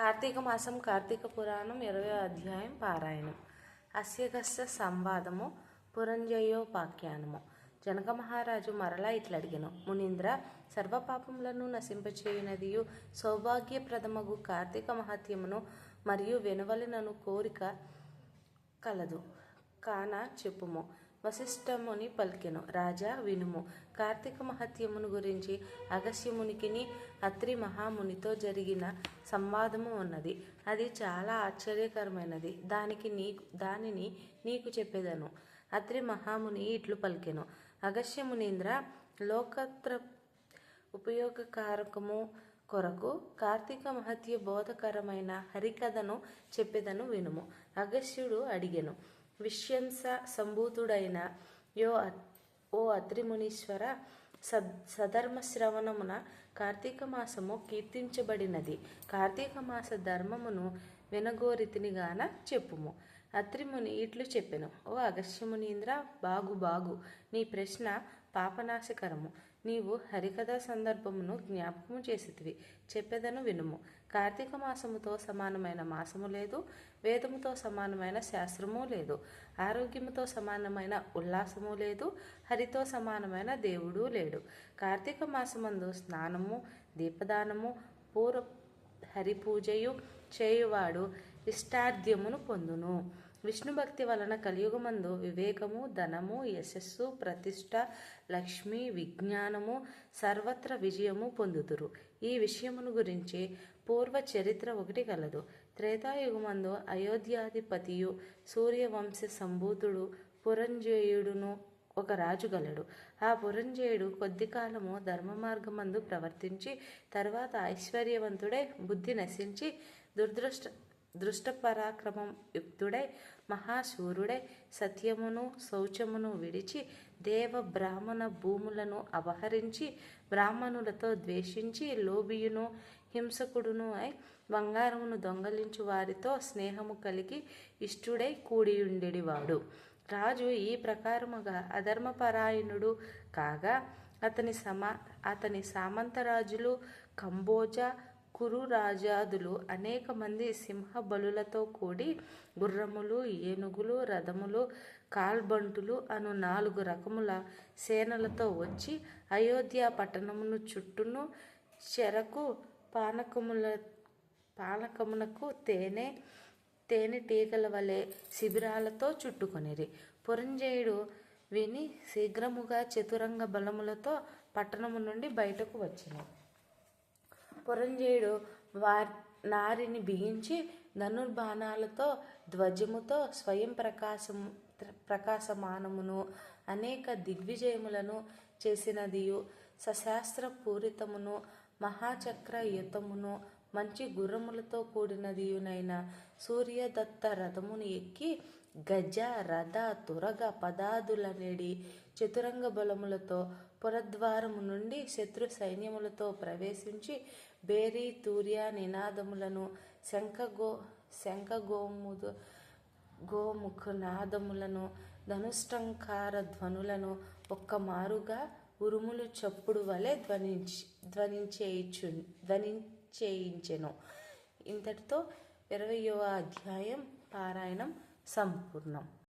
కార్తీక మాసం కార్తీక పురాణం ఇరవై అధ్యాయం పారాయణం. అస్యగస్య సంవాదము పురంజయోపాఖ్యానము. జనక మహారాజు మరలా ఇట్లడిగిన మునీంద్ర సర్వపాపములను నశింపచేయునదియు సౌభాగ్యప్రదమగు కార్తీక మహత్యమును మరియు వెనువలనను కోరిక కలదు. కాన చెప్పుము వశిష్ఠముని పలికెను. రాజా వినుము. కార్తీక మహత్యమును గురించి అగస్యమునికిని అత్రి మహామునితో జరిగిన సంవాదము ఉన్నది. అది చాలా ఆశ్చర్యకరమైనది. దానికి నీ దానిని నీకు చెప్పేదను. అత్రి మహాముని ఇట్లు పలికెను. అగస్యమునీంద్ర లోకత్ర ఉపయోగకారకము కొరకు కార్తీక మహత్య బోధకరమైన హరికథను చెప్పేదను వినుము. అగస్యుడు అడిగెను. విశ్యంస సంభూతుడైన యో ఓ అత్రిమునీశ్వర సద్ సధర్మ శ్రవణమున కార్తీక మాసము కీర్తించబడినది. కార్తీక మాస ధర్మమును వినగోరితినిగాన చెప్పుము. అత్రిముని ఇట్లు చెప్పెను. ఓ అగస్యమునీంద్ర బాగు బాగు నీ ప్రశ్న పాపనాశకరము. నీవు హరికథ సందర్భమును జ్ఞాపకము చేసితివి. చెప్పేదను వినుము. కార్తీక మాసముతో సమానమైన మాసము లేదు వేదముతో సమానమైన శాస్త్రము లేదు ఆరోగ్యముతో సమానమైన ఉల్లాసము లేదు హరితో సమానమైన దేవుడు లేడు. కార్తీక మాసమందు స్నానము దీపదానము పూర్వ హరిపూజయు చేయువాడు ఇష్టార్థ్యమును పొందును. విష్ణు భక్తి వలన కలియుగమందు వివేకము ధనము యశస్సు ప్రతిష్ట లక్ష్మి విజ్ఞానము సర్వత్ర విజయము పొందుతురు. ఈ విషయమును గురించి పూర్వ చరిత్ర ఒకటి కలదు. త్రేతాయుగమందు అయోధ్యాధిపతియు సూర్యవంశ సంభూతుడు పురంజేయుడును ఒక రాజు గలడు. ఆ పురంజేయుడు కొద్ది కాలము ధర్మ మార్గమందు ప్రవర్తించి తర్వాత ఐశ్వర్యవంతుడై బుద్ధి నశించి దుర్దృష్ట దృష్ట పరాక్రమం యుక్తుడై మహాశూరుడై సత్యమును శౌచమును విడిచి దేవ బ్రాహ్మణ భూములను అపహరించి బ్రాహ్మణులతో ద్వేషించి లోబియును హింసకుడును అయి బంగారమును దొంగలించు వారితో స్నేహము కలిగి ఇష్టుడై కూడియుండెడివాడు. రాజు ఈ ప్రకారముగా అధర్మపరాయణుడు కాగా అతని సమా అతని సామంతరాజులు కంబోజా కురు రాజాదులు అనేక మంది సింహ బలులతో కూడి గుర్రములు ఏనుగులు రథములు కాల్బంటులు అను నాలుగు రకముల సేనలతో వచ్చి అయోధ్య పట్టణమును చుట్టూను చెరకు పానకముల పానకమునకు తేనె తేనెటీగల వలె శిబిరాలతో చుట్టుకొనిరి. పురంజయుడు విని శీఘ్రముగా చతురంగ బలములతో పట్టణము నుండి బయటకు వచ్చినాడు. పురంజయుడు వారి నారిని బిగించి ధనుర్బాణాలతో ధ్వజముతో స్వయం ప్రకాశము ప్రకాశమానమును అనేక దిగ్విజయములను చేసినదియు. సశాస్త్ర పూరితమును మహాచక్ర యుతమును మంచి గుర్రములతో కూడినదియునైన సూర్యదత్త రథమును ఎక్కి గజ రథ తురగ పదాదులనేడి చతురంగ బలములతో పురద్వారము నుండి శత్రు సైన్యములతో ప్రవేశించి బేరీ తూర్య నినాదములను శంఖగో శంఖగోముదు గోముఖనాదములను ధనుష్టంకార ధ్వనులను ఒక్క మారుగా ఉరుములు చప్పుడు వలె ధ్వనించి ధ్వనించేయిచు చేయించెను. ఇంతటితో ఇరవయవ అధ్యాయం పారాయణం సంపూర్ణం.